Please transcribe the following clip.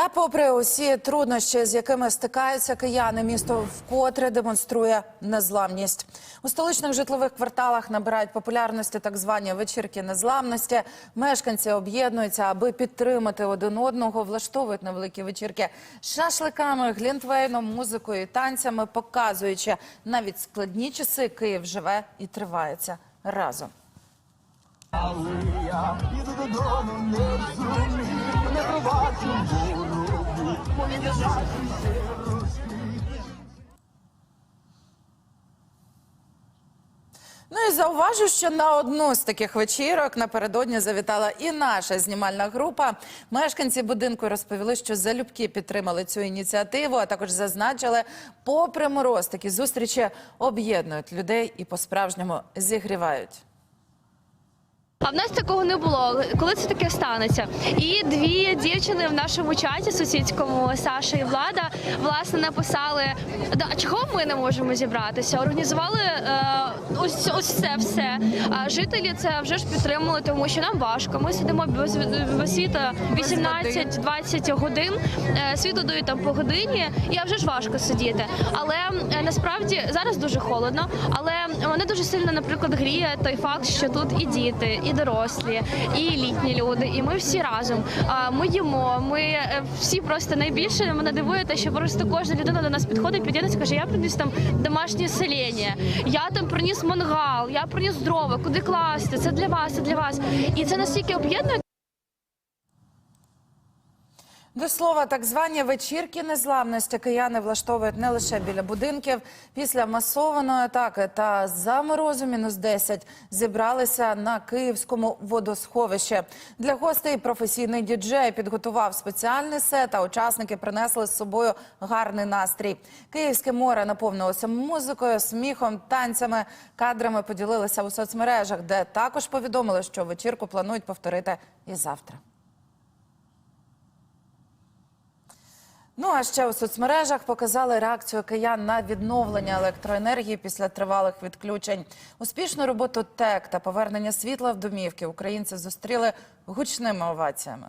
Та, попри усі труднощі, з якими стикаються кияни, місто вкотре демонструє незламність. У столичних житлових кварталах набирають популярності так звані вечірки незламності. Мешканці об'єднуються, аби підтримати один одного, влаштовують невеликі вечірки шашликами, глінтвейном, музикою і танцями, показуючи навіть складні часи Київ живе і тривається разом. Але я додому, не не Ну і зауважу, що на одну з таких вечірок напередодні завітала і наша знімальна група. Мешканці будинку розповіли, що залюбки підтримали цю ініціативу, а також зазначили, попри мороз, такі зустрічі об'єднують людей і по-справжньому зігрівають. А в нас такого не було. Коли це таке станеться? І дві дівчини в нашому чаті сусідському Саша і Влада власне написали: да, чого ми не можемо зібратися? Організували е, ось ось це все. А жителі це вже ж підтримали, тому що нам важко. Ми сидимо без, без світа 18-20 годин. Е, світло дають там по годині, і вже ж важко сидіти. Але е, насправді зараз дуже холодно, але мене дуже сильно, наприклад, гріє той факт, що тут і діти, і дорослі, і літні люди, і ми всі разом. Ми їмо. Ми е, всі просто найбільше мене дивує те, що просто кожна людина до нас підходить, підійде каже, я приніс там домашнє селення, я там приніс мангал, я приніс дрова, куди класти. Це для вас, це для вас. І це настільки об'єднує. До слова, так звані вечірки незламності кияни влаштовують не лише біля будинків. Після масованої атаки та за морозу мінус 10 зібралися на київському водосховищі. Для гостей професійний діджей підготував спеціальний сет, а учасники принесли з собою гарний настрій. Київське море наповнилося музикою, сміхом, танцями. Кадрами поділилися у соцмережах, де також повідомили, що вечірку планують повторити і завтра. Ну а ще у соцмережах показали реакцію киян на відновлення електроенергії після тривалих відключень. Успішну роботу ТЕК та повернення світла в домівки українці зустріли гучними оваціями.